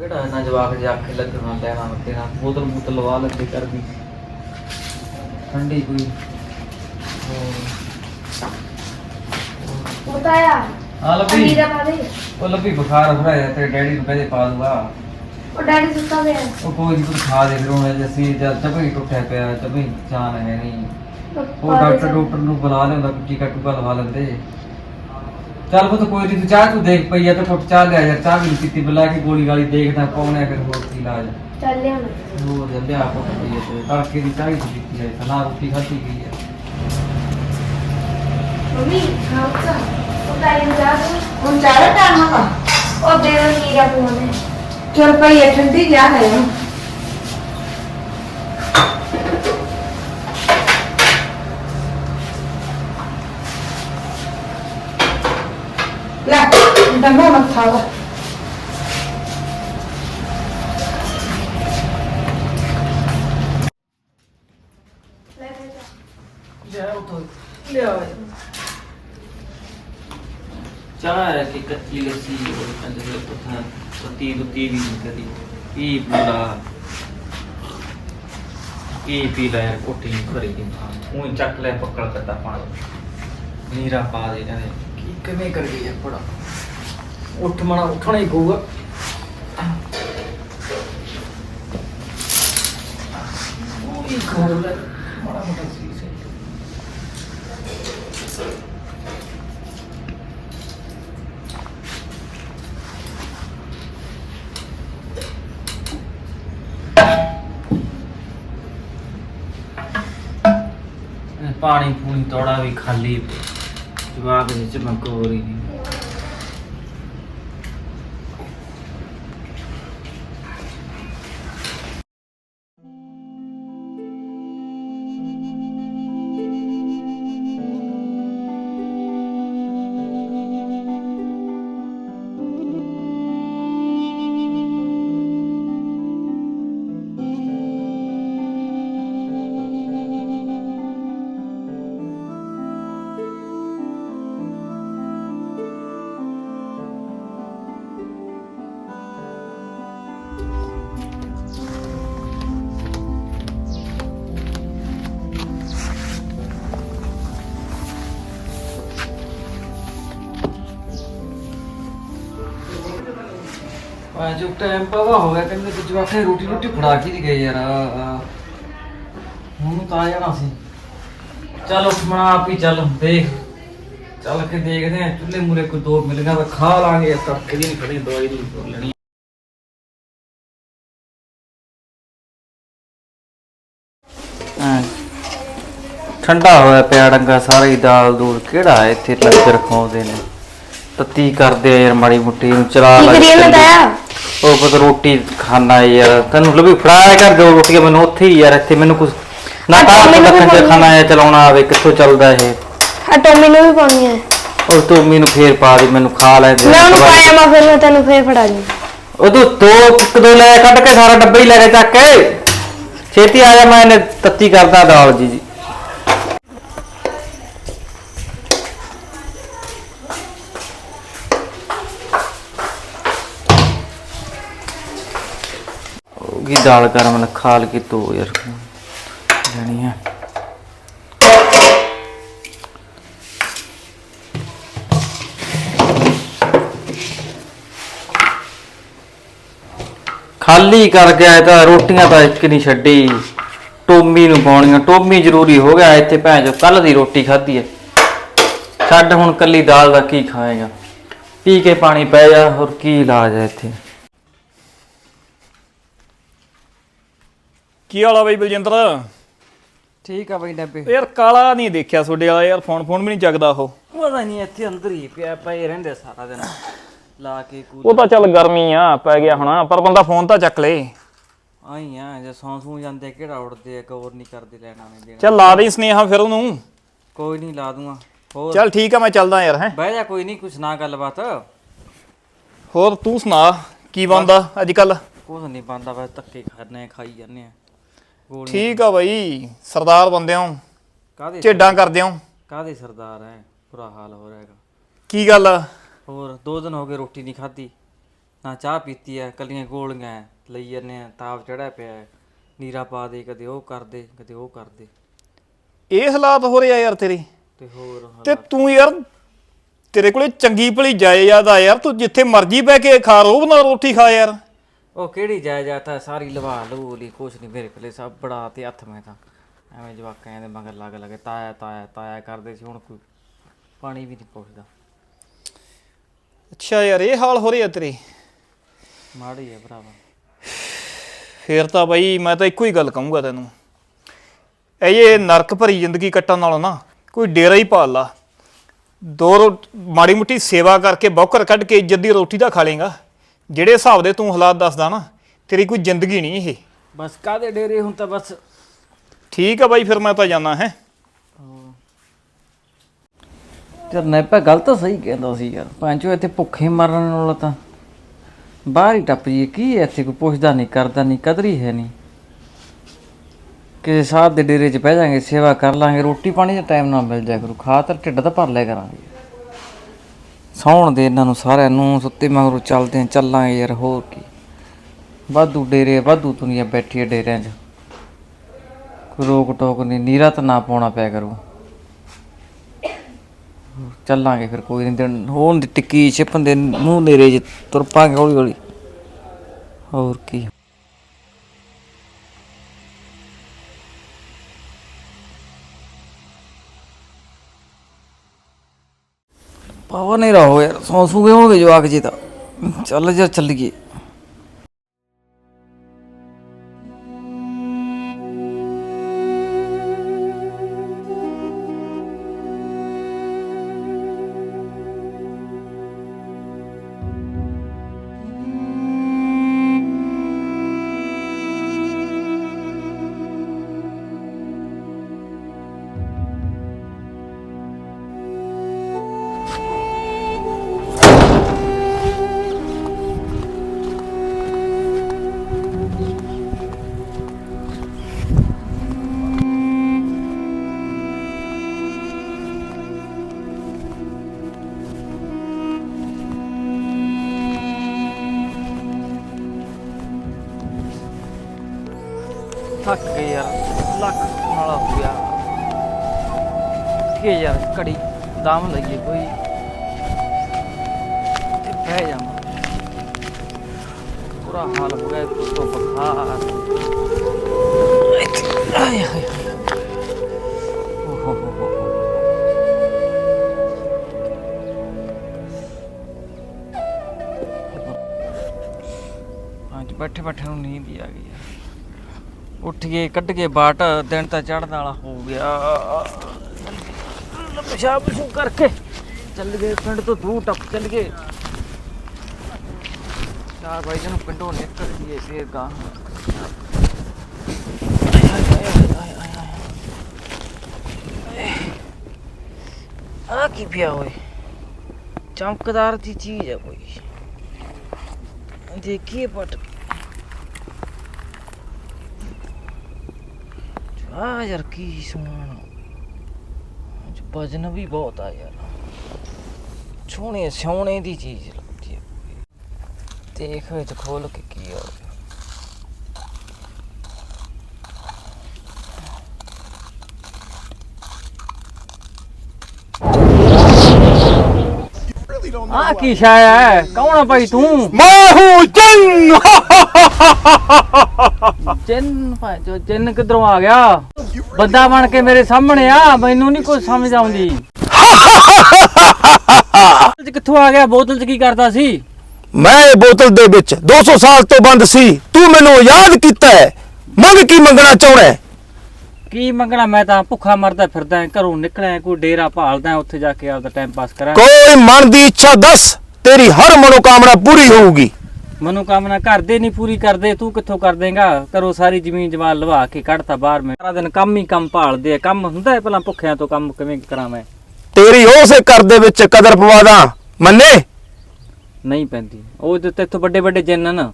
ਕਿਹੜਾ ਨਾ ਜਵਾਕ ਜੇ ਆਖੇ ਲੱਗਣਾ ਲੈਣਾ ਤੇਰਾ ਬੋਤਲ ਬੋਤਲ ਲਵਾ ਲੱਗੇ ਕਰਦੀ ਠੰਡੀ ਕੋਈ। ਬਤਾਇਆ ਆ। ਲੱਭੀ। ਅਮੀਰਾ ਪਾ ਦੇ। ਉਹ ਲੱਭੀ ਬੁਖਾਰ ਹੋ ਰਿਹਾ ਤੇਰੇ ਡੈਡੀ ਨੂੰ ਕਹਿੰਦੇ ਪਾ ਦੂਗਾ। ਉਹ ਡੈਡੀ ਸੁੱਤਾ ਪਿਆ। ਉਹ ਕੋਈ ਨਹੀਂ ਤੂੰ ਖਾ ਦੇ ਫਿਰ ਹੁਣ ਅਸੀਂ ਜਦ ਤਬਈ ਟੁੱਟਿਆ ਪਿਆ ਜਾਨ ਹੈ ਨਹੀਂ। ਉਹ ਡਾਕਟਰ ਡਾਕਟਰ ਨੂੰ ਬੁਲਾ ਲੈਂਦਾ ਕੋਈ ਟੀਕਾ ਟੁਕਾ ਲਵਾ ਲੈਂਦੇ। ਚੱਲ ਪੁੱਤ ਕੋਈ ਨਹੀਂ ਤੂੰ ਚਾਹ ਤੂੰ ਦੇਖ ਪਈ ਆ ਤੇ ਕੁੱਟ ਚਾਹ ਲਿਆ ਯਾਰ ਚਾਹ ਵੀ ਨੀ ਪੀਤੀ ਬੁਲਾ ਕੇ ਗੋਲੀ ਗਾਲੀ ਦੇਖਦਾ ਪਾਉਣੇ ਫਿਰ ਹੋਰ ਕੀ ਇਲਾਜ ਚੱਲ ਲਿਆ ਹੋਰ ਲਿਆ ਕੁੱਟ ਪਈ ਆ ਤੇ ਤੜਕੇ ਦੀ ਚਾਹ ਹੀ ਨੀ ਪੀਤੀ ਹੈ ਸਲਾਹ ਰੋਟੀ ਖਾਧੀ ਗਈ ਹੈ। ਮੰਮੀ ਉਹ ਡੈਡੀ ਨੂੰ ਜਾ ਤੂੰ ਹੁਣ ਚਾਹ ਟਾਈਮ ਹੋਗਾ। ਉਹ ਦੇ ਦੋ ਨੀਰਾ ਪੂਨੇ ਚਲ ਪਈ ਇਹ ਠੰਡੀ ਜਾ ਹੈ ਲੈ ਡੰਗਾ ਮੱਥਾ ਵਾ ਚਾਹ ਕੱਚੀ ਲੱਸੀ ਉਹ ਪਤੀ ਦੁੱਤੀ ਕਦੀ। ਪੀ ਪੂਰਾ ਪੀ ਲੈ ਯਾਰ ਭਰੀ ਦੀ ਉਹ ਚੱਕ ਲੈ ਪੱਕਲ ਕੱਟਾ ਪਾਣੀ। ਨੀਰਾ ਪਾ ਦੇ ਕਹਿੰਦੇ। ਕੀ ਕਿਵੇਂ ਕਰ ਗਈ ਹੈ ਪੜਾ ਉੱਠ ਮਣਾ ਉੱਠਣਾ ਹੀ ਪਊਗਾ ਉਹ ਖੋਲ ਲੈ ਮਾੜਾ ਮੋਟਾ ਸੀ ਸੇ ਪਾਣੀ ਪੂਣੀ ਤੋੜਾ ਵੀ ਖਾਲੀ ਪਿਆ। ਵਿੱਚ ਦੇ ਚਮਕ ਹੋ ਰਹੀ ਨਹੀਂ ਆ ਜੋ ਟਾਈਮ ਪਾਵਾ ਹੋ ਗਿਆ ਕਹਿੰਦੇ ਕਿ ਜਵਾਕੇ ਰੋਟੀ ਰੋਟੀ ਫੜਾ ਕੇ ਨਹੀਂ ਗਏ ਯਾਰ। ਹੁਣ ਤਾਂ ਜਾਣਾ ਸੀ। ਚੱਲ ਉੱਠ ਮਣਾ ਆਪ ਹੀ ਚੱਲ ਦੇਖ। ਚੱਲ ਕੇ ਦੇਖਦੇ ਆ ਚੁੱਲ੍ਹੇ ਮੂਰੇ ਕੋਈ ਦੋ ਮਿਲ ਗਿਆ ਤਾਂ ਖਾ ਲਾਂਗੇ ਤੜਕੇ ਦੀ ਨਹੀਂ ਖੜੀ ਦਵਾਈ ਦੀ ਲੈਣੀ। ਠੰਡਾ ਹੋਇਆ ਪਿਆ ਡੰਗਾ ਸਾਰਾ ਹੀ ਦਾਲ ਦੂਲ ਕਿਹੜਾ ਇੱਥੇ ਲੰਗਰ ਖਾਉਂਦੇ ਨੇ? ਤੱਤੀ ਕਰਦੇ ਆ ਯਾਰ ਮਾੜੀ ਮੁੱਟੀ ਨੂੰ ਚਲਾ ਕੀ ਲਾ ਕਰੀਏ ਮੈਂ ਤਾਇਆ ਉਹ ਪਤਾ ਰੋਟੀ ਖਾਣਾ ਯਾਰ ਤੈਨੂੰ ਲੱਭੀ ਫੜਾਇਆ ਕਰ ਦੋ ਰੋਟੀਆਂ ਮੈਨੂੰ ਉੱਥੇ ਹੀ ਯਾਰ ਇੱਥੇ ਮੈਨੂੰ ਕੁਝ ਨਾ ਤਾਂ ਮੈਨੂੰ ਪਾਉਣੀ ਖਾਣਾ ਆ ਚਲਾਉਣਾ ਆਵੇ ਕਿੱਥੋਂ ਚੱਲਦਾ ਇਹ? ਆ ਟੋਮੀ ਨੂੰ ਵੀ ਪਾਉਣੀ ਹੈ ਉਹ ਤੂੰ ਮੈਨੂੰ ਫੇਰ ਪਾ ਦੇ ਮੈਨੂੰ ਖਾ ਲੈ ਦੇ। ਮੈਂ ਉਹਨੂੰ ਪਾਇਆ ਮੈਂ ਫਿਰ ਮੈਂ ਤੈਨੂੰ ਫੇਰ ਫੜਾ ਦੂੰ ਉਹ ਤੂੰ ਦੋ ਇੱਕ ਦੋ ਲੈ ਕੱਢ ਕੇ ਸਾਰਾ ਡੱਬਾ ਹੀ ਲੈ ਕੇ ਚੱਕ ਕੇ। ਛੇਤੀ ਆ ਜਾ ਮੈਂ ਇਹਨੇ ਤੱਤੀ ਕਰਦਾ ਦਾਲ ਜੀ ਜੀ। ਕੀ ਦਾਲ ਕਰ ਮੈਂ ਖਾਲ ਕੇ ਤੋ ਯਾਰ। ਜਾਣੀ ਹੈ ਖਾਲੀ ਕਰ ਗਿਆ ਇਹ ਤਾਂ, ਰੋਟੀਆਂ ਤਾਂ ਇੱਕ ਨਹੀਂ ਛੱਡੀ। ਟੋਮੀ ਨੂੰ ਪਾਉਣੀਆਂ। ਟੋਮੀ ਜ਼ਰੂਰੀ ਹੋ ਗਿਆ, ਇੱਥੇ ਭੈਣ ਜੋ ਕੱਲ ਦੀ ਰੋਟੀ ਖਾਧੀ ਹੈ ਛੱਡ ਹੁਣ ਕੱਲੀ ਦਾਲ ਦਾ ਕੀ ਖਾਏਗਾ। ਪੀ ਕੇ ਪਾਣੀ ਪੈ ਜਾ, ਹੋਰ ਕੀ ਇਲਾਜ ਹੈ ਇੱਥੇ। ਕੀ ਹਾਲ ਆ ਬਈ ਬਲਜਿੰਦਰ? ਠੀਕ ਆ ਬਈ ਡੱਬੇ। ਯਾਰ ਕਾਲਾ ਨਹੀਂ ਦੇਖਿਆ ਤੁਹਾਡੇ ਵਾਲਾ ਯਾਰ ਫੋਨ ਫੋਨ ਵੀ ਨਹੀਂ ਚੱਕਦਾ ਉਹ। ਪਤਾ ਨਹੀਂ ਇੱਥੇ ਅੰਦਰ ਹੀ ਪਿਆ ਪਏ ਰਹਿੰਦੇ ਸਾਰਾ ਦਿਨ। ਲਾ ਕੇ ਕੂਲ ਉਹ ਤਾਂ ਚੱਲ ਗਰਮੀ ਆ ਪੈ ਗਿਆ ਹੁਣ ਪਰ ਬੰਦਾ ਫੋਨ ਤਾਂ ਚੱਕ ਲੇ। ਆਈ ਆ ਜੇ ਸੌਂ ਸੂ ਜਾਂਦੇ ਕਿਹੜਾ ਉੜਦੇ ਆ ਕਵਰ ਨਹੀਂ ਕਰਦੇ ਲੈਣਾ ਨਹੀਂ ਦੇਣਾ। ਚੱਲ ਲਾ ਦੇ ਸਨੇਹਾ ਫਿਰ ਉਹਨੂੰ। ਕੋਈ ਨਹੀਂ ਲਾ ਦੂੰਗਾ। ਹੋਰ? ਚੱਲ ਠੀਕ ਆ ਮੈਂ ਚੱਲਦਾ ਯਾਰ ਹੈ। ਬਹਿ ਜਾ ਕੋਈ ਨਹੀਂ ਕੁਛ ਨਾ ਗੱਲਬਾਤ। ਹੋਰ ਤੂੰ ਸੁਣਾ ਕੀ ਬੰਦਾ ਅੱਜ ਕੱਲ ਕੁਛ ਨਹੀਂ ਬੰਦਾ ਬਸ ਧੱਕੇ ਖਾਣੇ ਖਾਈ ਜਾਂਦੇ ਆ। ਗੋਲੀ ਠੀਕ ਆ ਬਈ ਸਰਦਾਰ ਬੰਦਿਓ। ਕਾਦੇ ਝੇਡਾਂ ਕਰਦੇ ਹੋ ਕਾਦੇ ਸਰਦਾਰ ਹੈ ਬੁਰਾ ਹਾਲ ਹੋ ਰਿਹਾ ਹੈਗਾ। ਕੀ ਗੱਲ? ਹੋਰ ਦੋ ਦਿਨ ਹੋ ਗਏ ਰੋਟੀ ਨਹੀਂ ਖਾਧੀ। ਨਾ ਚਾਹ ਪੀਤੀ ਐ ਕੱਲੀਆਂ ਗੋਲੀਆਂ ਐ, ਲਈ ਜੰਨੇ ਆ ਤਾਪ ਚੜਿਆ ਪਿਆ ਐ। ਨੀਰਾ ਪਾ ਦੇ ਕਦੇ ਉਹ ਕਰ ਦੇ ਕਦੇ ਉਹ ਕਰ ਦੇ। ਇਹ ਹਾਲਾਤ ਹੋ ਰਿਹਾ ਯਾਰ ਤੇਰੇ। ਤੇ ਹੋਰ ਤੇ ਤੂੰ ਯਾਰ ਤੇਰੇ ਕੋਲੇ ਚੰਗੀ ਭਲੀ ਜਾਇਦਾਦ ਆ ਯਾਰ ਤੂੰ ਜਿੱਥੇ ਮਰਜ਼ੀ ਬਹਿ ਕੇ ਖਾ ਰੋਬ ਨਾਲ ਰੋਟੀ ਖਾ ਯਾਰ। ਉਹ ਕਿਹੜੀ ਜਾਇਦਾਦ ਆ? ਸਾਰੀ ਲਵਾ ਲੂ ਲਈ ਕੁਛ ਨਹੀਂ ਮੇਰੇ ਕੋਲੇ ਸਭ ਬੜਾ ਤੇ ਹੱਥ ਮੈਂ ਤਾਂ। ਐਵੇਂ ਜਵਾਕਾਂ ਦੇ ਮਗਰ ਲੱਗ ਲੱਗੇ ਤਾਇਆ ਤਾਇਆ ਤਾਇਆ ਕਰਦੇ ਸੀ ਹੁਣ ਕੋਈ ਪਾਣੀ ਵੀ ਨਹੀਂ ਪੁੱਛਦਾ। ਅੱਛਾ ਯਾਰ ਇਹ ਹਾਲ ਹੋ ਰਿਹਾ ਤੇਰੇ? ਮਾੜੀ ਐ ਭਰਾਵਾ। ਫੇਰ ਤਾਂ ਬਾਈ ਮੈਂ ਤਾਂ ਇੱਕੋ ਹੀ ਗੱਲ ਕਹੂੰਗਾ ਤੈਨੂੰ। ਇਹ ਨਰਕ ਭਰੀ ਜ਼ਿੰਦਗੀ ਕੱਟਣ ਨਾਲੋਂ ਨਾ ਕੋਈ ਡੇਰਾ ਹੀ ਪਾਲ ਲਾ। ਦੋ ਰੋ- ਮਾੜੀ ਮੁੱਟੀ ਸੇਵਾ ਕਰਕੇ ਬੌਕਰ ਕੱਢ ਕੇ ਇੱਜ਼ਤ ਦੀ ਰੋਟੀ ਦਾ ਖਾ ਲੇਗਾ ਜਿਹੜੇ ਹਿਸਾਬ ਦੇ ਤੂੰ ਹਾਲਾਤ ਦੱਸਦਾ ਨਾ ਤੇਰੀ ਕੋਈ ਜ਼ਿੰਦਗੀ ਨਹੀਂ ਇਹ। ਬਸ ਕਾਦੇ ਡੇਰੇ ਹੁਣ ਤਾਂ ਬਸ। ਠੀਕ ਆ ਬਾਈ ਫਿਰ ਮੈਂ ਤਾਂ ਜਾਣਾ ਹੈ। ਯਾਰ ਨੈਪਾ ਗੱਲ ਤਾਂ ਸਹੀ ਕਹਿੰਦਾ ਸੀ ਯਾਰ। ਪੰਜੋ ਇੱਥੇ ਭੁੱਖੇ ਮਰਨ ਨਾਲੋਂ ਤਾਂ ਬਾਹਰ ਹੀ ਟੱਪ ਜੀ ਕੀ ਹੈ ਇੱਥੇ ਕੋਈ ਪੁੱਛਦਾ ਨਹੀਂ ਕਰਦਾ ਨਹੀਂ ਕਦਰੀ ਹੈ ਨਹੀਂ। ਕਿਸੇ ਸਾਧ ਦੇ ਡੇਰੇ 'ਚ ਬਹਿ ਜਾਾਂਗੇ ਸੇਵਾ ਕਰ ਲਾਂਗੇ ਰੋਟੀ ਪਾਣੀ ਦਾ ਟਾਈਮ ਨਾਲ ਮਿਲ ਜਾਇਆ ਕਰੂ। ਖਾ ਤਾਂ ਢਿੱਡ ਤਾਂ ਭਰ ਲਿਆ ਕਰਾਂਗੇ। ਸੌਣ ਦੇ ਇਹਨਾਂ ਨੂੰ ਸਾਰਿਆਂ ਨੂੰ, ਸੁੱਤੇ ਮਗਰੋਂ ਚੱਲਦੇ ਆਂ ਚੱਲਾਂਗੇ ਯਾਰ, ਹੋਰ ਕੀ। ਵਾਧੂ ਡੇਰੇ, ਵਾਧੂ ਦੁਨੀਆ ਬੈਠੀ ਹੈ ਡੇਰਿਆਂ 'ਚ। ਕੋਈ ਰੋਕ ਟੋਕ ਨਹੀਂ, ਨੀਰਾ ਤਾਂ ਨਾ ਪਾਉਣਾ ਪਿਆ ਕਰੋ। ਚੱਲਾਂਗੇ ਫਿਰ, ਕੋਈ ਨਹੀਂ, ਦਿਨ ਹੋਣ ਦੀ ਟਿੱਕੀ, ਛਿਪਣ ਦੇ ਮੂੰਹ ਨੇਰੇ ਚ ਤੁਰ ਪਾਂਗੇ ਹੌਲੀ ਹੌਲੀ ਹੋਰ ਕੀ। ਪਾਵਾ ਨਹੀਂ ਰਹੋ ਯਾਰ ਸੌਂ ਸੂਗੇ ਹੋਣਗੇ ਜਵਾਕ ਜੀ ਤਾਂ ਚੱਲ ਜਾ ਚੱਲੀਏ ਥੱਕ ਗਏ ਯਾਰ, ਲੱਕ ਨਾਲਾ ਹੋ ਗਿਆ। ਕੀ ਯਾਰ, ਘੜੀ ਦਾਮ ਲਈਏ ਕੋਈ। ਤੇ ਬਹਿ ਜਾਵਾਂ ਪੂਰਾ ਹਾਲ ਹੋ ਗਿਆ ਤੋਂ ਬਖਾਰ ਆਏ ਹਾਏ ਬੈਠੇ ਬੈਠੇ ਨੂੰ ਨੀਂਦ ਹੀ ਆ ਗਈ। ਉੱਠੀਏ ਉੱਠ ਕੱਢ ਕੇ ਬਾਟ, ਦਿਨ ਤਾਂ ਚੜ੍ਹਨ ਵਾਲਾ ਹੋ ਗਿਆ। ਪਿਸ਼ਾਬ ਪਿਸ਼ੂ ਕਰਕੇ ਚੱਲ ਗਏ, ਪਿੰਡ ਤੋਂ ਦੂਰ ਟੱਪ ਚੱਲ ਗਏ। ਚਾਰ ਭਾਈ ਜਨ ਪਿੰਡੋਂ ਨਿਕਲ ਗਏ ਫੇਰ ਗਾਂ। ਆ ਕੀ ਪਿਆ ਹੋਏ ਚਮਕਦਾਰ ਦੀ ਚੀਜ਼ ਹੈ ਕੋਈ। ਦੇਖੀਏ ਪਟ। ਆ ਯਾਰ ਕੀ ਸਮਾਨ ਅੱਜ ਵਜਨ ਵੀ ਬਹੁਤ ਆ ਯਾਰ। ਸੋਹਣੇ ਸੋਹਣੇ ਦੀ ਚੀਜ਼ ਲੱਗਦੀ ਹੈ ਦੇਖ ਵਿੱਚ ਖੋਲ ਕੇ ਕੀ ਆ। ਆ ਕੀ ਛਾਇਆ ਹੈ? ਕੌਣ ਆ ਭਾਈ ਤੂੰ? ਮੈਂ ਹੂੰ ਜੰਨ ਜਿੰਨ ਭਾਜੋ ਜਿੰਨ ਕਿਧਰੋਂ ਆ ਗਿਆ? ਬੰਦਾ ਬਣ ਕੇ ਮੇਰੇ ਸਾਹਮਣੇ ਆ ਮੈਨੂੰ ਨਹੀਂ ਕੁਝ ਸਮਝ ਆਉਂਦੀ। ਬੋਤਲ 'ਚ ਕਿੱਥੋਂ ਆ ਗਿਆ? ਬੋਤਲ 'ਚ ਕੀ ਕਰਦਾ ਸੀ? ਮੈਂ ਇਹ ਬੋਤਲ ਦੇ ਵਿੱਚ 200 ਸਾਲ ਤੋਂ ਬੰਦ ਸੀ। ਤੂੰ ਮੈਨੂੰ ਯਾਦ ਕੀਤਾ ਹੈ। ਮੰਗ ਕੀ ਮੰਗਣਾ ਚਾਹੁੰਦਾ ਹੈ? ਕੀ ਮੰਗਣਾ? ਮੈਂ ਤਾਂ ਭੁੱਖਾ ਮਰਦਾ ਫਿਰਦਾ ਘਰੋਂ ਨਿਕਲਿਆ ਕੋਈ ਡੇਰਾ ਭਾਲਦਾ ਉੱਥੇ ਜਾ ਕੇ ਆਪਦਾ ਟਾਈਮ ਪਾਸ ਕਰਾਂ। ਕੋਈ ਮਨ ਦੀ ਇੱਛਾ ਦੱਸ ਤੇਰੀ ਹਰ ਮਨੋਕਾਮਨਾ ਪੂਰੀ ਹੋਊਗੀ। ਮਨੋਕਾਮਨਾ ਘਰ ਦੇ ਨਹੀਂ ਪੂਰੀ ਕਰਦੇ ਤੂੰ ਕਿੱਥੋਂ ਕਰ ਦੇਂਗਾ? ਘਰੋਂ ਸਾਰੀ ਜ਼ਮੀਨ ਜਵਾਲ ਲਵਾ ਕੇ ਕੱਢਤਾ ਬਾਹਰ ਮੈਂ। ਸਾਰਾ ਦਿਨ ਕੰਮ ਹੀ ਕੰਮ ਭਾਲਦੇ ਆ। ਕੰਮ ਹੁੰਦਾ ਹੈ ਪਹਿਲਾਂ ਭੁੱਖਿਆਂ ਤੋਂ ਕੰਮ ਕਿਵੇਂ ਕਰਾਂ ਮੈਂ? ਤੇਰੀ ਉਸੇ ਘਰ ਦੇ ਵਿੱਚ ਕਦਰ ਪਵਾਦਾ ਮੰਨੇ? ਨਹੀਂ ਪੈਂਦੀ। ਉਹ ਤੇ ਤੇਥੋਂ ਵੱਡੇ ਵੱਡੇ ਜਿੰਨ ਨਾ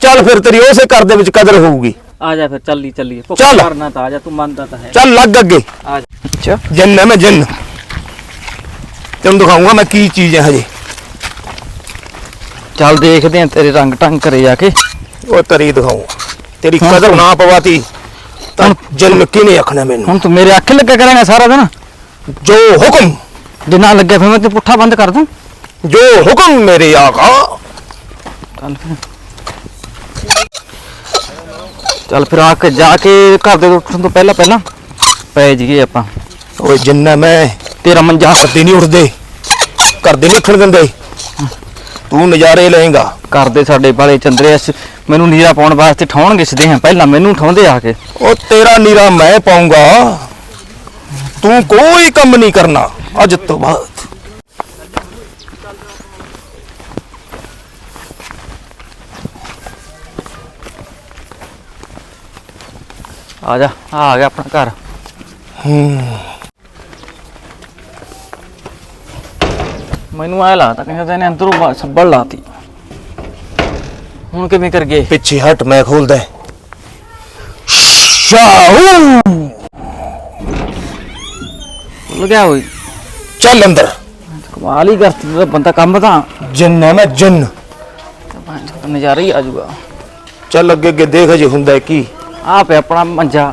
ਚੱਲ ਫਿਰ ਤੇਰੀ ਉਸੇ ਘਰ ਦੇ ਵਿੱਚ ਕਦਰ ਹੋਊਗੀ। ਆ ਜਾ ਫਿਰ ਚੱਲੀ ਚੱਲੀਏ ਭੁੱਖਾ ਚੱਲ। ਕਰਨਾ ਤਾਂ ਆ ਜਾ ਤੂੰ ਮੰਨਦਾ ਤਾਂ ਹੈ। ਚੱਲ ਲੱਗ ਅੱਗੇ। ਆ ਜਾ। ਅੱਛਾ ਜੰਨ ਹੈ ਮੈਂ ਜੰਨ। ਤੈਨੂੰ ਦਿਖਾਉਂਗਾ ਮੈਂ ਕੀ ਚੀਜ਼ ਹੈ ਹਜੇ। ਚੱਲ ਦੇਖਦੇ ਆ ਤੇਰੇ ਰੰਗ ਟੰਗ ਕਰੇ ਜਾ ਕੇ। ਉਹ ਤਰੀ ਦਿਖਾਉ। ਤੇਰੀ ਕਦਰ ਨਾ ਪਵਾਤੀ ਤਾਂ ਜਨ ਕਿਨੇ ਆਖਣਾ ਮੈਨੂੰ? ਹੁਣ ਤੂੰ ਮੇਰੇ ਅੱਖ ਲੱਗਾ ਕਰੇਗਾ ਸਾਰਾ ਦਿਨ? ਜੋ ਹੁਕਮ ਜੇ ਨਾ ਲੱਗਿਆ ਫਿਰ ਮੈਂ ਤੇ ਪੁੱਠਾ ਬੰਦ ਕਰ ਦੂੰ। ਜੋ ਹੁਕਮ ਮੇਰੇ ਆਕਾ ਚੱਲ ਫਿਰ। ਚੱਲ ਫਿਰ ਆ ਕੇ ਜਾ ਕੇ ਘਰ ਦੇ ਉੱਠਣ ਤੋਂ ਪਹਿਲਾਂ ਪਹਿਲਾਂ ਪੈ ਜੀਏ ਆਪਾਂ। ਓਏ ਜਿੰਨਾ ਮੈਂ ਤੇਰਾ ਮੰਜਾ ਕਰਦੇ ਨਹੀਂ ਉੱਠਦੇ ਕਰਦੇ ਨਹੀਂ ਉੱਠਣ ਦਿੰਦੇ। ਤੂੰ ਨਜ਼ਾਰੇ ਲਏਗਾ। ਕਰਦੇ ਸਾਡੇ ਵਾਲੇ ਚੰਦਰੇ ਅਸ- ਮੈਨੂੰ ਨੀਰਾ ਪਾਉਣ ਵਾਸਤੇ ਠਾਉਣ ਗਿਸਦੇ ਆ ਪਹਿਲਾਂ ਮੈਨੂੰ ਠਾਉਂਦੇ ਆ ਕੇ। ਉਹ ਤੇਰਾ ਨੀਰਾ ਮੈਂ ਪਾਉਂਗਾ। ਤੂੰ ਕੋਈ ਕੰਮ ਨਹੀਂ ਕਰਨਾ ਅੱਜ ਤੋਂ ਬਾਅਦ। ਆ ਜਾ ਆ ਆ ਗਿਆ ਆਪਣਾ ਘਰ। ਮੈਨੂੰ ਆਇਆ ਲੱਗਦਾ ਕਹਿੰਦਾ ਤੈਨੇ ਅੰਦਰੋਂ ਬ- ਸੱਬਲ ਲਾਤੀ। ਹੁਣ ਕਿਵੇਂ ਕਰ ਗਏ? ਪਿੱਛੇ ਹਟ ਮੈਂ ਖੋਲਦਾ ਸ਼ਾਹੂ! ਹੋਈ। ਚੱਲ ਅੰਦਰ। ਕਮਾਲ ਹੀ ਕਰਤੀ ਤੂੰ ਬੰਦਾ ਕੰਮ ਤਾਂ ਜਿੰਨ ਹੈ ਮੈਂ ਜਿੰਨ। ਨਜ਼ਾਰਾ ਹੀ ਆ ਜਾਊਗਾ। ਚੱਲ ਅੱਗੇ ਅੱਗੇ ਦੇਖ ਜੇ ਹੁੰਦਾ ਕੀ। ਆ ਪਿਆ ਆਪਣਾ ਮੰਜਾ।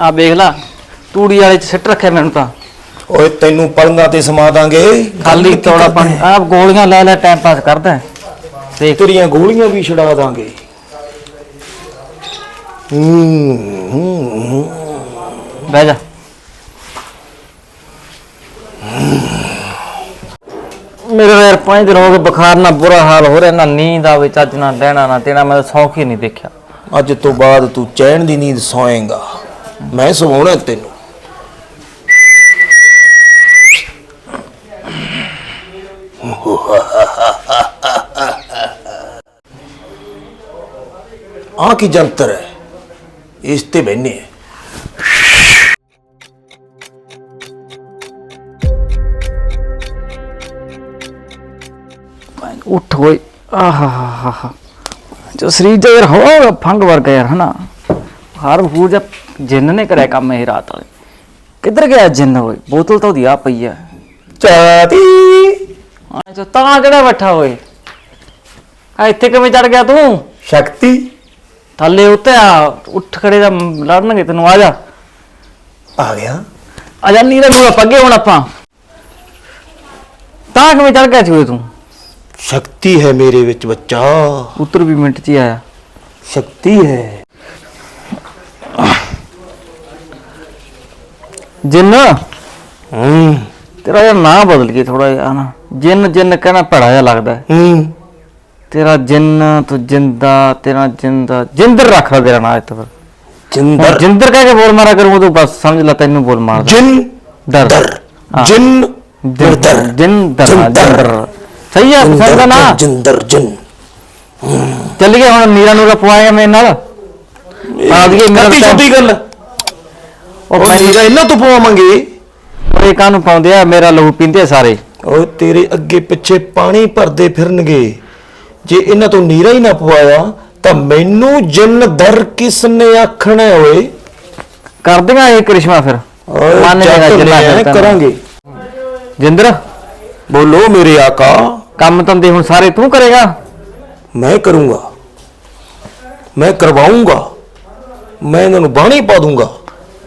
ਆ ਵੇਖ ਲਾ ਤੂੜੀ ਵਾਲੇ ਚ ਸਿੱਟ ਰੱਖਿਆ ਮੈਨੂੰ ਤਾਂ। ਓਏ ਤੈਨੂੰ ਪਲੰਗਾਂ ਤੇ ਸਮਾ ਦਾਂਗੇ। ਖਾਲੀ ਤੋੜਾ ਪਾਣੀ। ਆ ਗੋਲੀਆਂ ਲੈ ਲੈ ਟਾਈਮ ਪਾਸ ਕਰਦਾ ਹੈ। ਦੇਖ। ਤੇਰੀਆਂ ਗੋਲੀਆਂ ਵੀ ਛਡਾ ਦਾਂਗੇ। ਹੂੰ ਹੂੰ, ਹੂੰ। ਬਹਿ ਜਾ। ਮੇਰੇ ਯਾਰ ਪੰਜ ਦਿਨ ਹੋ ਗਏ ਬੁਖਾਰ ਨਾਲ ਬੁਰਾ ਹਾਲ ਹੋ ਰਿਹਾ ਨਾ ਨੀਂਦ ਆਵੇ ਚੱਜ ਨਾਲ ਲੈਣਾ ਨਾ ਤੇਣਾ ਮੈਂ ਸੌਖ ਨਹੀਂ ਦੇਖਿਆ। ਅੱਜ ਤੋਂ ਬਾਅਦ ਤੂੰ ਚੈਨ ਦੀ ਨੀਂਦ ਸੌਏਗਾ। ਮੈਂ ਸਵਾਉਣਾ ਤੈਨੂੰ। ਆ ਕੀ ਜੰਤਰ ਹੈ? ਇਸ ਤੇ ਬੈਨੇ ਉੱਠ ਓਏ। ਆਹਾ ਹਾ ਹਾ ਹਾ ਜੋ ਸਰੀਰ ਤੇ ਯਾਰ ਹੋ ਫੰਗ ਵਰਗਾ ਯਾਰ ਹਨਾ? ਹਰ ਬੂਰ ਜਬ ਜਿੰਨ ਨੇ ਕਰਿਆ ਕੰਮ ਇਹ ਰਾਤ ਵਾਲੇ। ਕਿੱਧਰ ਗਿਆ ਜਿੰਨ ਓਏ? ਬੋਤਲ ਤਾਂ ਉਹਦੀ ਆ ਪਈ ਆ। ਚਾਤੀ ਜੋ ਤਾਂ ਕਿਹੜਾ ਬੈਠਾ ਓਏ। ਆ ਇੱਥੇ ਕਿਵੇਂ ਚੜ ਗਿਆ ਤੂੰ? ਸ਼ਕਤੀ। ਥੱਲੇ ਉੱਤੇ ਆ ਉੱਠ ਖੜੇ ਦਾ ਲੜਨਗੇ ਤੈਨੂੰ ਆ ਜਾ। ਆ ਗਿਆ। ਆ ਜਾ ਨੀਰੇ ਨੂੰ ਪੱਗੇ ਹੁਣ ਆਪਾਂ। ਤਾਂ ਕਿਵੇਂ ਚੜ ਗਿਆ ਸੀ ਤੂੰ? ਸ਼ਕਤੀ ਹੈ ਮੇਰੇ ਵਿੱਚ ਬੱਚਾ। ਉੱਤਰ ਵੀ ਮਿੰਟ ਚ ਹੀ ਆਇਆ। ਸ਼ਕਤੀ ਹੈ। ਜਿੰਨ ਹੂੰ। ਤੇਰਾ ਯਾਰ ਨਾਂ ਬਦਲ ਗਿਆ ਥੋੜਾ ਜਿਹਾ ਨਾ। ਜਿੰਨ ਜਿੰਨ ਕਹਿਣਾ ਭੜਾ ਜਿਹਾ ਲੱਗਦਾ ਹੈ। ਹੂੰ। ਤੇਰਾ ਜਿੰਨ ਤੂੰ ਜਿੰਦਾ ਤੇਰਾ ਜਿੰਦਾ। ਜਿੰਦਰ ਰੱਖ ਲੈ ਤੇਰਾ ਨਾਂ ਇੱਥੇ ਫਿਰ। ਜਿੰਦਰ। ਜਿੰਦਰ ਕਹਿ ਕੇ ਬੋਲ ਮਾਰਾ ਕਰੂੰ ਤੂੰ ਬਸ ਸਮਝ ਲੈ ਤੈਨੂੰ ਬੋਲ ਮਾਰਦਾ ਜਿੰਨ ਦਰ ਦਰ ਹਾਂ। ਜਿੰਦਰ। ਜਿੰਦਰ। ਸਹੀ ਹੈ ਸਮਝਦਾ ਨਾ। ਜਿੰਦਰ। ਜਿੰਨ ਚੱਲ ਗਿਆ ਹੁਣ ਨੀਰਾ ਨੂਰਾ ਪਵਾਇਆ ਮੇਰੇ ਨਾਲ। ਆ ਗਈ ਮੇਰਾ ਕੱਤੀ ਛੋਟੀ ਗੱਲ। ਉਹ ਉਹ ਇਹਨਾਂ ਤੋਂ ਪਵਾਵਾਂਗੇ। ਇਹ ਕਾਹਨੂੰ ਪਾਉਂਦੇ ਆ? ਮੇਰਾ ਲਹੂ ਪੀਂਦੇ ਆ ਸਾਰੇ। ਓਏ ਤੇਰੇ ਅੱਗੇ ਪਿੱਛੇ ਪਾਣੀ ਭਰਦੇ ਫਿਰਨਗੇ। ਜੇ ਇਹਨਾਂ ਤੋਂ ਨੀਰਾ ਹੀ ਨਾ ਪਵਾਇਆ ਤਾਂ ਮੈਨੂੰ ਜਿੰਨ ਦਰ ਕਿਸ ਨੇ ਆਖਣਾ ਓਏ? ਕਰਦੀਆਂ ਇਹ ਕ੍ਰਿਸ਼ਮਾ ਫਿਰ। ਮੰਨ ਚੱਕ ਜਿੰਨਾ ਲਿਆ ਫਿਰ ਤੈਨੂੰ। ਕਰਾਂਗੇ। ਜਿੰਦਰ? ਬੋਲੋ ਮੇਰੇ ਆਕਾ। ਕੰਮ ਧੰਦੇ ਹੁਣ ਸਾਰੇ ਤੂੰ ਕਰੇਗਾ? ਮੈਂ ਕਰੂੰਗਾ। ਮੈਂ ਕਰਵਾਉਂਗਾ। ਮੈਂ ਇਹਨਾਂ ਨੂੰ ਬਾਣੀ ਪਾ ਦੂੰਗਾ।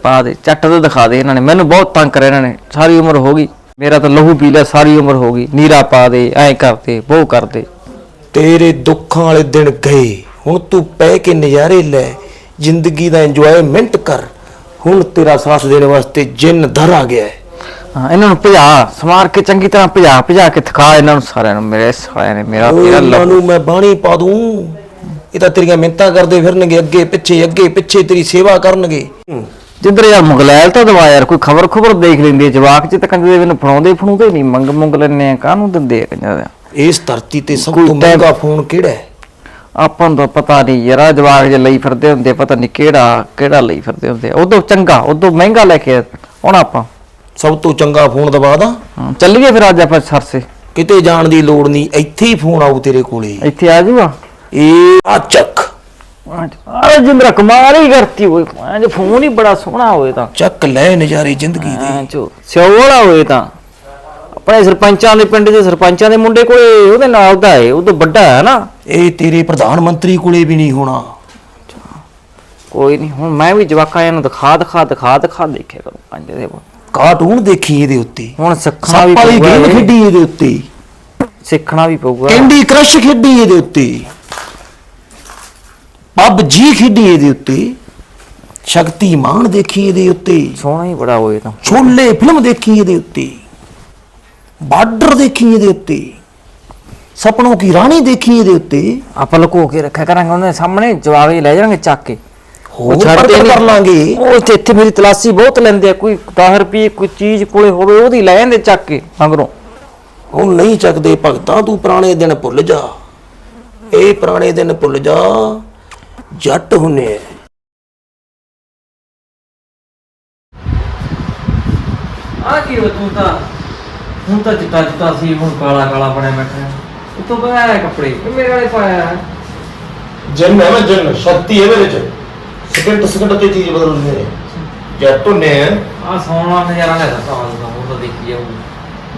ਪਾ ਦੇ ਚੱਟ ਤੇ ਦਿਖਾ ਦੇ ਇਹਨਾਂ ਨੇ। ਮੈਨੂੰ ਬਹੁਤ ਤੰਗ ਕਰਿਆ ਇਹਨਾਂ ਨੇ। ਸਾਰੀ ਉਮਰ ਹੋ ਗਈ। ਮੇਰਾ ਤਾਂ ਲਹੂ ਪੀ ਲਿਆ ਸਾਰੀ ਉਮਰ ਹੋ ਗਈ। ਨੀਰਾ ਪਾ ਦੇ ਐਂ ਕਰਦੇ ਉਹ ਕਰਦੇ ਤੇਰੇ ਦੁੱਖਾਂ ਵਾਲੇ ਦਿਨ ਗਏ। ਹੁਣ ਤੂੰ ਪੈ ਕੇ ਨਜ਼ਾਰੇ ਲੈ। ਜ਼ਿੰਦਗੀ ਦਾ ਇੰਜੋਇਮੈਂਟ ਕਰ। ਹੁਣ ਤੇਰਾ ਸਾਥ ਦੇਣ ਵਾਸਤੇ ਜਿੰਨ ਧਰ ਆ ਗਿਆ ਹੈ। ਹਾਂ ਇਹਨਾਂ ਨੂੰ ਭਜਾ ਸਮਾਰ ਕੇ ਚੰਗੀ ਤਰ੍ਹਾਂ ਭਜਾ ਭਜਾ ਕੇ ਥਕਾ ਇਹਨਾਂ ਨੂੰ ਸਾਰਿਆਂ ਨੂੰ ਮੇਰੇ ਸਾਰਿਆਂ ਨੇ ਮੇਰਾ ਤੇਰਾ ਲਹੂ। ਨੂੰ ਮੈਂ ਬਾਣੀ ਪਾ ਦੂੰ। ਇਹ ਤਾਂ ਤੇਰੀਆਂ ਮਿੰਤਾਂ ਕਰਦੇ ਫਿਰਨਗੇ ਅੱਗੇ ਪਿੱਛੇ ਅੱਗੇ ਪਿੱਛੇ ਤੇਰੀ ਸੇਵਾ ਕਰਨਗੇ। ਜਿੱਧਰ ਯਾਰ ਮੁਗਲੈਲ ਤਾਂ ਦਵਾ ਯਾਰ ਕੋਈ ਖਬਰ ਖਬਰ ਦੇਖ ਲੈਂਦੀ ਹੈ ਜਵਾਕ ਚ ਤਾਂ ਕੰਜਦੇ ਮੈਨੂੰ ਫੜਾਉਂਦੇ ਫੜੂਦੇ ਨਹੀਂ ਮੰਗ ਮੁੰਗ ਲੈਣੇ ਆ ਕਾਹਨੂੰ ਦਿੰਦੇ ਆ ਕੰਜਰ ਇਸ ਧਰਤੀ ਤੇ ਸਭ ਤੋਂ ਮਹਿੰਗਾ ਫੋਨ ਕਿਹੜਾ ਹੈ? ਆਪਾਂ ਨੂੰ ਤਾਂ ਪਤਾ ਨਹੀਂ ਯਾਰ ਆਹ ਜਵਾਕ ਜੇ ਲਈ ਫਿਰਦੇ ਹੁੰਦੇ ਪਤਾ ਨਹੀਂ ਕਿਹੜਾ ਕਿਹੜਾ ਲਈ ਫਿਰਦੇ ਹੁੰਦੇ ਉਦੋਂ ਚੰਗਾ ਉਦੋਂ ਮਹਿੰਗਾ ਲੈ ਕੇ ਆਉਣਾ ਆਪਾਂ। ਸਭ ਤੋਂ ਚੰਗਾ ਫੋਨ ਦਵਾ ਦਾਂ? ਹਾਂ, ਚੱਲੀਏ ਫਿਰ ਅੱਜ ਆਪਾਂ ਸਰਸੇ। ਕਿਤੇ ਜਾਣ ਦੀ ਲੋੜ ਨਹੀਂ ਇੱਥੇ ਹੀ ਫੋਨ ਆਊ ਤੇਰੇ ਕੋਲੇ। ਇੱਥੇ ਆ ਜਾਊਗਾ ਇਹ ਆ ਚੱਕ। ਅਰੇ ਜਿੰਦਰਾ ਕਮਾਲ ਹੀ ਕਰਤੀ ਹੋਏ ਅੱਜ ਫੋਨ ਹੀ ਬੜਾ ਸੋਹਣਾ ਹੋਏ ਤਾਂ। ਚੱਕ ਲੈ ਨਜ਼ਾਰੇ ਜ਼ਿੰਦਗੀ ਦੇ। ਹਾਂ ਚੋ ਸਿਓ ਵਾਲਾ ਹੋਏ ਤਾਂ। ਆਪਣੇ ਸਰਪੰਚਾਂ ਦੇ ਪਿੰਡ ਦੇ ਸਰਪੰਚਾਂ ਦੇ ਮੁੰਡੇ ਕੋਲੇ ਉਹਦੇ ਨਾਲ ਦਾ ਹੈ ਉਹ ਤੋਂ ਵੱਡਾ ਹੈ ਨਾ। ਇਹ ਤੇਰੇ ਪ੍ਰਧਾਨ ਮੰਤਰੀ ਕੋਲੇ ਵੀ ਨਹੀਂ ਹੋਣਾ। ਕੋਈ ਨਹੀਂ ਹੁਣ ਮੈਂ ਵੀ ਜਵਾਕਾਂ ਇਹਨੂੰ ਦਿਖਾ ਦਿਖਾ ਦਿਖਾ ਦਿਖਾ ਦੇਖਿਆ ਕਰੂੰ ਪੰਜ ਦੇ ਕਾਰਟੂਨ ਦੇਖੀ ਇਹਦੇ ਉੱਤੇ। ਹੁਣ ਸਿੱਖਣਾ ਵੀ ਸੱਪ ਵਾਲੀ ਪਊਗਾ ਗੇਮ ਇਹ। ਖੇਡੀ ਇਹਦੇ ਉੱਤੇ। ਸਿੱਖਣਾ ਵੀ ਪਊਗਾ। ਕੈਂਡੀ ਕ੍ਰਸ਼ ਖੇਡੀ ਇਹਦੇ ਉੱਤੇ। ਪੱਬ ਜੀ ਖੇਡੀ ਇਹਦੇ ਉੱਤੇ ਸ਼ਕਤੀਮਾਨ ਦੇਖੀ ਇਹਦੇ ਉੱਤੇ ਸੋਹਣਾ ਹੀ ਬੜਾ ਹੋਏ ਤਾਂ। ਛੋਲੇ ਫਿਲਮ ਦੇਖੀ ਇਹਦੇ ਉੱਤੇ ਬਾਰਡਰ ਦੇਖੀ ਇਹਦੇ ਉੱਤੇ ਸਪਨੋਂ ਕੀ ਰਾਣੀ ਦੇਖੀ ਇਹਦੇ ਉੱਤੇ। ਆਪਾਂ ਲੁਕੋ ਕੇ ਰੱਖਿਆ ਕਰਾਂਗੇ ਉਹਦੇ ਸਾਹਮਣੇ ਜਵਾਬ ਹੀ ਲੈ ਜਾਣਗੇ ਚੱਕ ਕੇ। ਹੋਰ। ਕਰ ਲਾਂਗੇ। ਉਹ ਇੱਥੇ ਇੱਥੇ ਮੇਰੀ ਤਲਾਸ਼ੀ ਬਹੁਤ ਲੈਂਦੇ ਆ ਕੋਈ 10 ਰੁਪਏ ਕੋਈ ਚੀਜ਼ ਕੋਲੇ ਹੋਵੇ ਉਹਦੀ ਲੈ ਜਾਂਦੇ ਚੱਕ ਕੇ ਮਗਰੋਂ। ਹੁਣ ਨਹੀਂ ਚੱਕਦੇ ਭਗਤਾਂ ਤੂੰ ਪੁਰਾਣੇ ਦਿਨ ਭੁੱਲ ਜਾ। ਇਹ ਪੁਰਾਣੇ ਦਿਨ ਭੁੱਲ ਜਾ। ਜੱਟ ਹੁੰਨੇ ਆ। ਆ ਕੀ ਹੋ ਤੂੰ ਤਾਂ? ਹੁਣ ਤਾਂ ਚਿੱਟਾ ਚਿੱਟਾ ਸੀ ਹੁਣ ਕਾਲਾ ਕਾਲਾ ਬਣਿਆ ਬੈਠਾ। ਉਤੋਂ ਬਗਾਇਆ ਕੱਪੜੇ ਇਹ ਮੇਰੇ ਵਾਲੇ ਪਾਇਆ ਹੈ। ਜਿੰਨ ਹੈ ਮੈਂ ਜਿੰਨ ਸ਼ਕਤੀ ਹੈ ਮੇਰੇ ਚ। ਸਕਿੰਟ ਸਕਿੰਟ ਤੇ ਚੀਜ਼ ਬਦਲਦੀ ਹੈ। ਜੱਟ ਹੁੰਨੇ ਆ। ਆ ਸੋਹਣਾ ਨਜ਼ਾਰਾ ਲੈ ਸਕਦਾ ਹਾਂ ਉਹ ਤਾਂ ਦੇਖੀ ਜਾਊ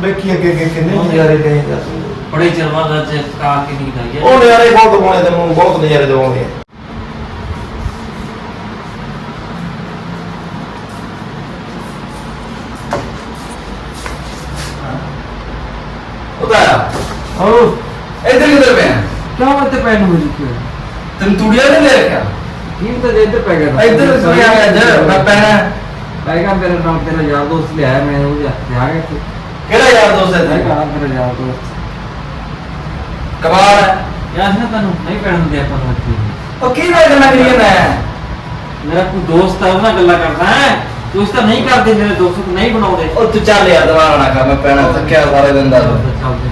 ਦੇਖੀ ਅੱਗੇ ਅੱਗੇ ਕਿੰਨੇ ਨਜ਼ਾਰੇ ਦੇਗਾ ਬੜੇ ਚਿਰ ਬਾਅਦ ਅੱਜ ਕਾ ਕੇ ਨਹੀਂ ਖਾਈ ਉਹ ਨਜ਼ਾਰੇ ਬਹੁਤ ਦਵਾਉਣੇ ਤੈਨੂੰ ਬਹੁਤ ਨਜ਼ਾਰੇ ਦਵਾਉਣੇ ਉਤਾਰਾ ਹੋ ਇੱਧਰ ਕਿੱਧਰ ਪਿਆ ਕਿਉਂ ਇੱਥੇ ਪੈਨ ਹੋ ਜੀ ਤੈਨੂੰ ਤੂੜੀਆ ਨਹੀਂ ਲੈ ਰੱਖਿਆ ਕੀ ਤਾਂ ਜੇ ਇੱਧਰ ਪੈ ਗਿਆ। ਇੱਧਰ ਸੋਇਆ ਅੱਜ ਮੈਂ ਪੈਣਾ ਪੈਗਾ ਮੇਰੇ ਨਾਲ ਤੇਰਾ ਯਾਰ ਦੋਸਤ ਲਿਆਇਆ ਮੈਂ ਉਹ ਜਾ ਆ ਗਿਆ ਕਿ ਕਿਹੜਾ ਯਾਰ ਦੋਸਤ ਹੈ ਮੈਂ ਤੇਰਾ ਕਹਾ ਮੇਰਾ ਯਾਰ ਦੋਸਤ। ਕਮਾਲ ਹੈ। ਯਾਰ ਨਾ ਤੈਨੂੰ ਨਹੀਂ ਪੈਣ ਦਿੰਦੇ ਆਪਾਂ ਨੂੰ ਇੱਥੇ। ਉਹ ਕੀ ਗੱਲ ਕਰਨਾ ਕਰੀਏ ਮੈਂ? ਮੇਰਾ ਕੋਈ ਦੋਸਤ ਹੈ ਉਹਨਾਂ ਗੱਲਾਂ ਕਰਦਾ ਹੈ। ਤੂੰ ਇਸ ਤਾਂ ਨਹੀਂ ਕਰਦੇ ਮੇਰੇ ਦੋਸਤ ਨੂੰ ਨਹੀਂ ਬਣਾਉਂਦੇ। ਉਹ ਤੂੰ ਚੱਲ ਯਾਰ ਦਿਮਾਗ ਨਾ ਖਾ ਮੈਂ ਪੈਣਾ ਥੱਕਿਆ ਸਾਰੇ ਦਿਨ ਦਾ। ਚੱਲਦੇ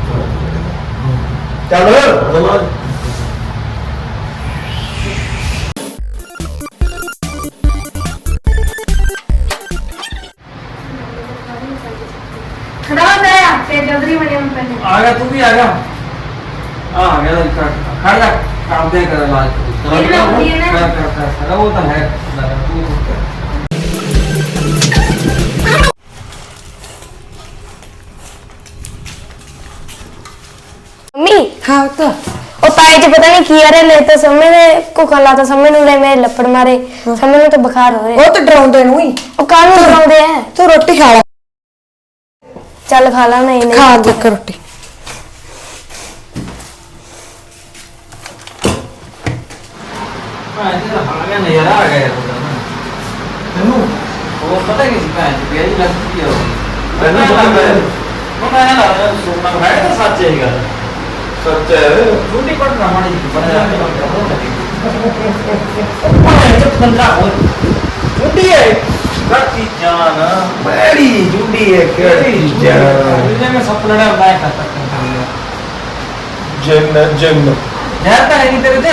ਚੱਲ ਖੜਾ ਕਰ, ਉਹ ਤਾਂ ਹੈ। ਮੰਮੀ? ਹਾਂ ਤਾਂ ਉਹ ਤਾਏ ਚ ਪਤਾ ਨਹੀਂ ਕੀ ਆ ਰਿਹਾ ਲੈ ਤਾਂ ਸਮੇਂ ਨੇ ਕੁੱਖਾਂ ਲਾਤਾ ਸਮੇਂ ਨੂੰ ਲੈ ਮੇਰੇ ਲੱਪੜ ਮਾਰੇ। ਸਮੇਂ ਨੂੰ ਤਾਂ ਬੁਖਾਰ ਹੋ ਰਿਹਾ। ਉਹ ਤਾਂ ਡਰਾਉਂਦੇ ਨੂੰ ਹੀ। ਉਹ ਕਾਹਨੂੰ ਡਰਾਉਂਦੇ ਆ? ਤੂੰ ਰੋਟੀ ਖਾ ਲੈ। ਚੱਲ ਖਾ ਲਾ ਨਹੀਂ ਨਹੀਂ। ਖਾ ਦੇ ਰੋਟੀ। ਹਾਂ ਇਹ ਤਾਂ ਆ ਗਿਆ ਨਜ਼ਾਰਾ ਆ ਗਿਆ ਯਾਰ ਉਹਦਾ ਨਾ। ਤੈਨੂੰ ਉਹ ਪਤਾ ਕੀ ਸੀ ਭੈਣ ਜੀ ਇਹ ਲੱਗਦੀ ਆ ਉਹ ਮੈਨੂੰ ਪਤਾ ਮੈਂ ਉਹ ਮੈਂ ਨਾ ਸੋਨਾ ਹੈ ਤਾਂ ਸੱਚ ਹੈ ਇਹ ਗੱਲ ਸੱਚ ਹੈ ਛੋਟੀ ਪੜਨਾ ਮਾੜੀ ਜੀ ਬਣਾ ਉਹ ਜਦ ਬੰਦਾ ਹੋ ਛੋਟੀ ਹੈ ਕੱਤੀ ਜਾਨ ਬੜੀ ਜੁੰਡੀ ਹੈ ਕਿਹੜੀ ਜਾਨ ਇਹਨੇ ਮੈਂ ਸੁਪਨਾ ਦਾ ਮੈਂ ਕਰਤਾ ਕਰ ਜਿੰਨ ਜਿੰਨ ਯਾਰ ਤਾਂ ਹੈ ਨਹੀਂ ਤੇਰੇ ਤੇ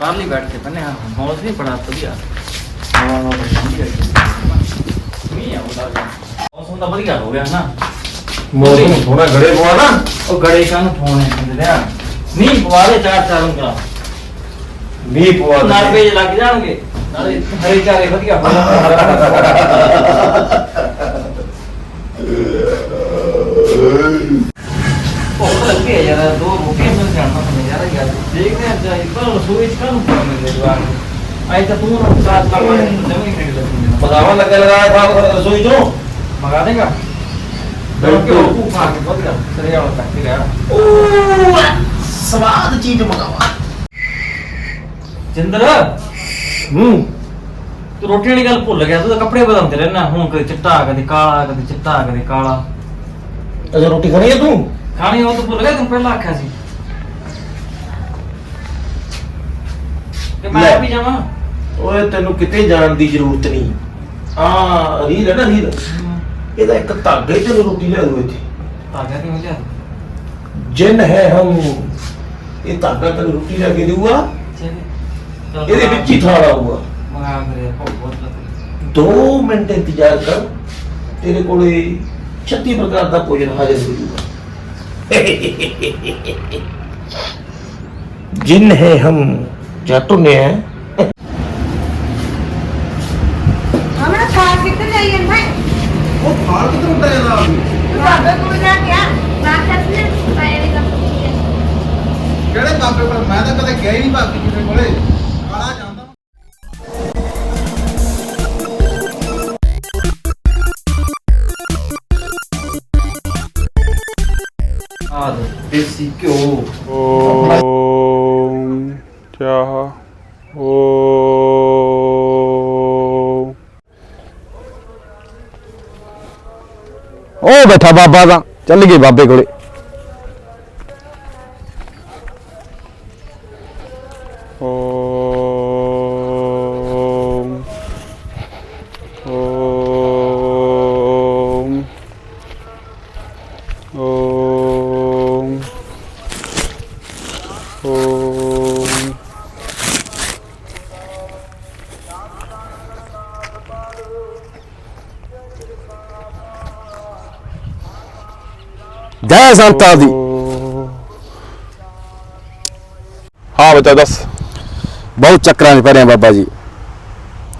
ਬਾਹਰਲੀ ਬੈਠ ਕੇ ਬੰਨੇ ਹਾਂ ਮੌਸਮ ਵੀ ਬੜਾ ਵਧੀਆ। ਹਵਾ ਬੜੀ ਹੈ ਮੀਂਹ ਆਉਂਦਾ ਮੌਸਮ ਤਾਂ ਵਧੀਆ ਹੋ ਗਿਆ ਨਾ। ਮੌਸਮ ਥੋੜਾ ਘੜੇ ਪਵਾ ਨਾ। ਉਹ ਗੜੇ ਕਾਨੂੰ ਫੋਨ ਹੈ ਕਹਿੰਦੇ ਆ? ਮੀਂਹ ਪਵਾ ਦੇ ਚਾਰ ਚਾਰ ਉਂਗਲਾਂ। ਮੀਂਹ ਪਵਾ ਨਾਲ ਪੇਜ ਲੱਗ ਜਾਣਗੇ। ਨਾਲੇ ਹਰੇ ਚਾਰੇ ਵਧੀਆ ਹੋ ਭੁੱਖ ਲੱਗੀ ਯਾਰ ਦੋ ਰੋਟੀਆਂ ਮਿਲ ਜਾਣਾ ਮੈਨੂੰ ਜਿੰਦਰ ਹੂੰ ਤੂੰ ਰੋਟੀ ਵਾਲੀ ਗੱਲ ਭੁੱਲ ਗਿਆ ਤੂੰ ਤਾਂ ਕੱਪੜੇ ਬਦਲਦੇ ਰਹਿਣਾ ਹੁਣ ਕਦੇ ਚਿੱਟਾ ਕਦੇ ਕਾਲਾ ਕਦੇ ਚਿੱਟਾ ਕਦੇ ਕਾਲਾ ਅਜਾ ਰੋਟੀ ਖਾਣੀ ਹੈ ਤੂੰ ਖਾਣੀ ਉਹ ਤਾਂ ਭੁੱਲ ਗਿਆ ਤੂੰ ਪਹਿਲਾਂ ਆਖਿਆ ਸੀ ਕਿ ਲੈ। ਮੈਂ ਵੀ ਜਾਵਾਂ? ਓਏ ਤੈਨੂੰ ਕਿਤੇ ਜਾਣ ਦੀ ਜ਼ਰੂਰਤ ਨਹੀਂ। ਆ ਰੀਲ ਹੈ ਨਾ ਰੀਲ ਇਹਦਾ ਇੱਕ ਧਾਗਾ ਤੈਨੂੰ ਰੋਟੀ ਲਿਆ ਦੂ ਇੱਥੇ। ਗਿਆ ਕਿਉਂ ਜਾ ਜਿੰਨ ਹੈ ਹਮ ਇਹ ਧਾਗਾ ਤੈਨੂੰ ਰੋਟੀ ਲੈ ਕੇ ਦੇਊਗਾ। ਇਹਦੇ ਵਿੱਚ ਹੀ ਥਾਲ ਆਊਗਾ ਮੰਗਾ ਕਰੇ ਬਹੁਤ ਲੱਗ 2 ਮਿੰਟ ਇੰਤਜ਼ਾਰ ਕਰ। ਤੇਰੇ ਕੋਲੇ 36 ਪ੍ਰਕਾਰ ਦਾ ਭੋਜਨ ਹਾਜ਼ਰ ਹੋ ਜਾਊਗਾ। ਜਿੰਨ ਹੈ ਹਮ ਜੱਟ ਹੁੰਨੇ ਆ ਹਮਣਾ ਕਾਰ ਕਿੱਥੇ ਜਾਈ ਜਾਂਦਾ ਹੈ? ਉਹ ਫਾਲ ਕਿੱਧਰ ਉੱਡ ਜਾਂਦਾ ਆ ਤੂੰ ਬਾਬੇ ਕੋਲ ਜਾ ਕੇ ਆ। ਬਾਕਸ ਨੇ ਪਾਇਆ ਕੰਮ ਕੀਤੀ ਕਿਹੜੇ ਬਾਬੇ ਕੋਲ? ਮੈਂ ਤਾਂ ਕਦੇ ਗਿਆ ਹੀ ਨਹੀਂ ਬਾਕੀ ਕਿਸੇ ਕੋਲੇ। ਕਾਲਾ ਜਾਂਦਾ ਆਦ ਦੇਸੀ ਘਿਓ। ਉਹ ਬੈਠਾ ਬਾਬਾ ਤਾਂ ਚੱਲ ਗਏ ਬਾਬੇ ਕੋਲੇ। ਜੈ ਸੰਤਾਂ ਦੀ। ਹਾਂ ਬੱਚਾ ਦੱਸ। ਬਹੁਤ ਚੱਕਰਾਂ 'ਚ ਪੈ ਰਹੇ ਆ ਬਾਬਾ ਜੀ।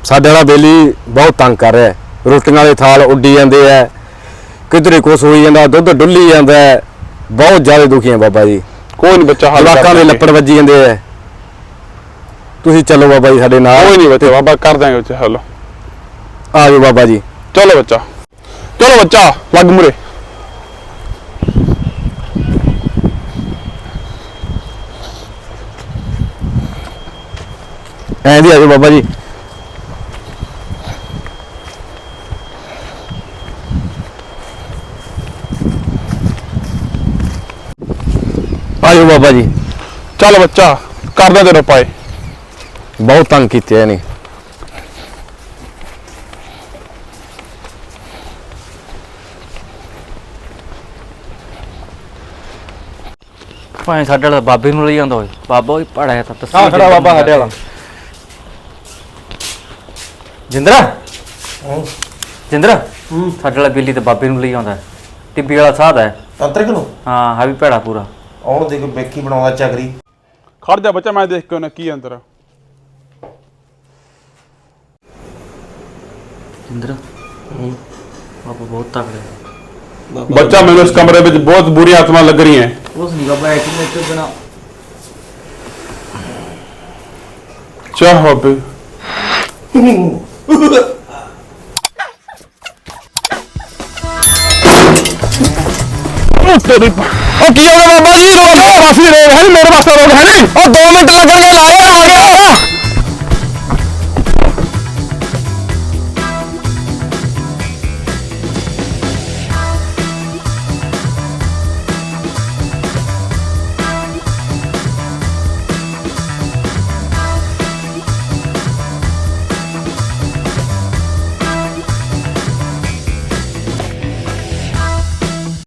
ਸਾਡੇ ਵਾਲਾ ਬੇਲੀ ਬਹੁਤ ਤੰਗ ਕਰ ਰਿਹਾ ਹੈ। ਰੋਟੀਆਂ ਵਾਲੇ ਥਾਲ ਉੱਡੀ ਜਾਂਦੇ ਐ ਕਿਧਰੇ ਕੁਛ ਹੋਈ ਜਾਂਦਾ ਦੁੱਧ ਡੁੱਲੀ ਜਾਂਦਾ ਹੈ। ਬਹੁਤ ਜ਼ਿਆਦਾ ਦੁਖੀ ਆ ਬਾਬਾ ਜੀ। ਕੋਈ ਨਹੀਂ ਬੱਚਾ ਹੱਲ ਜਵਾਕਾਂ ਦੇ ਲੱਪੜ ਵੱਜੀ ਜਾਂਦੇ ਐ ਤੁਸੀਂ ਚੱਲੋ ਬਾਬਾ ਜੀ ਸਾਡੇ ਨਾਲ। ਕੋਈ ਨਹੀਂ ਬੱਚਾ ਬਾਬਾ ਕਰ ਦਾਂਗੇ ਬੱਚਾ ਹੱਲ। ਆ ਜਾਓ ਬਾਬਾ ਜੀ। ਚਲੋ ਬੱਚਾ। ਚਲੋ ਬੱਚਾ ਲੱਗ ਮੁਰੇ ਐਂ ਦੀ ਆ ਜਾਓ ਬਾਬਾ ਜੀ। ਆ ਜਾਓ ਬਾਬਾ ਜੀ। ਚੱਲ ਬੱਚਾ ਕਰਦਾ ਤੇਰੇ ਪਾਏ ਬਹੁਤ ਤੰਗ ਕੀਤੇ ਨੇ ਭਾਵੇਂ ਸਾਡੇ ਵਾਲਾ ਬਾਬੇ ਨੂੰ ਲਈ ਜਾਂਦਾ ਹੋਏ ਬਾਬਾ ਹੀ ਪੜਾਇਆ ਤਾਂ ਤਸਵੀਰ ਹਾਂ, ਖੜਾ ਬਾਬਾ ਸਾਡੇ ਵਾਲਾ। ਜਿੰਦਰਾ? ਜਿੰਦਰਾ? ਸਾਡੇ ਵਾਲਾ ਬੇਲੀ ਤੇ ਬਾਬੇ ਨੂੰ ਲਈ ਆਉਂਦਾ। ਹੈ। ਟਿੱਬੀ ਵਾਲਾ ਸਾਧ ਹੈ। ਤੰਤਰਿਕ ਨੂੰ? ਹਾਂ ਹੈ ਵੀ ਭੈੜਾ ਪੂਰਾ। ਆਉਣ ਦੇ ਕੋਈ ਬੇਕੀ ਬਣਾਉਂਦਾ ਚੱਕਰੀ। ਖੜ ਜਾ ਬੱਚਾ ਮੈਂ ਦੇਖ ਕੇ ਉਹਨਾਂ ਕੀ ਅੰਦਰ। ਜਿੰਦਰਾ? ਬਾਬਾ ਬਹੁਤ ਤਕੜਾ ਹੈ। ਬੱਚਾ ਮੈਨੂੰ ਇਸ ਕਮਰੇ ਵਿੱਚ ਬਹੁਤ ਬੁਰੀ ਆਤਮਾ ਲੱਗ ਰਹੀ ਹੈ। ਉਸ ਨਹੀਂ ਬਾਬਾ ਇੱਕ ਮਿੰਟ ਬਿਨਾ ਚਾਹ ਬਾਬੇ ਉਹ ਤੇਰੀ ਪ- ਉਹ ਕੀ ਹੋ ਗਿਆ ਬਾਬਾ ਜੀ ਰੋਗ ਹੈ ਵਾਸੀ ਰੋਗ ਹੈ ਨੀ, ਮੇਰੇ ਵਾਸਤੇ ਰੋਗ ਹੈ ਨਹੀਂ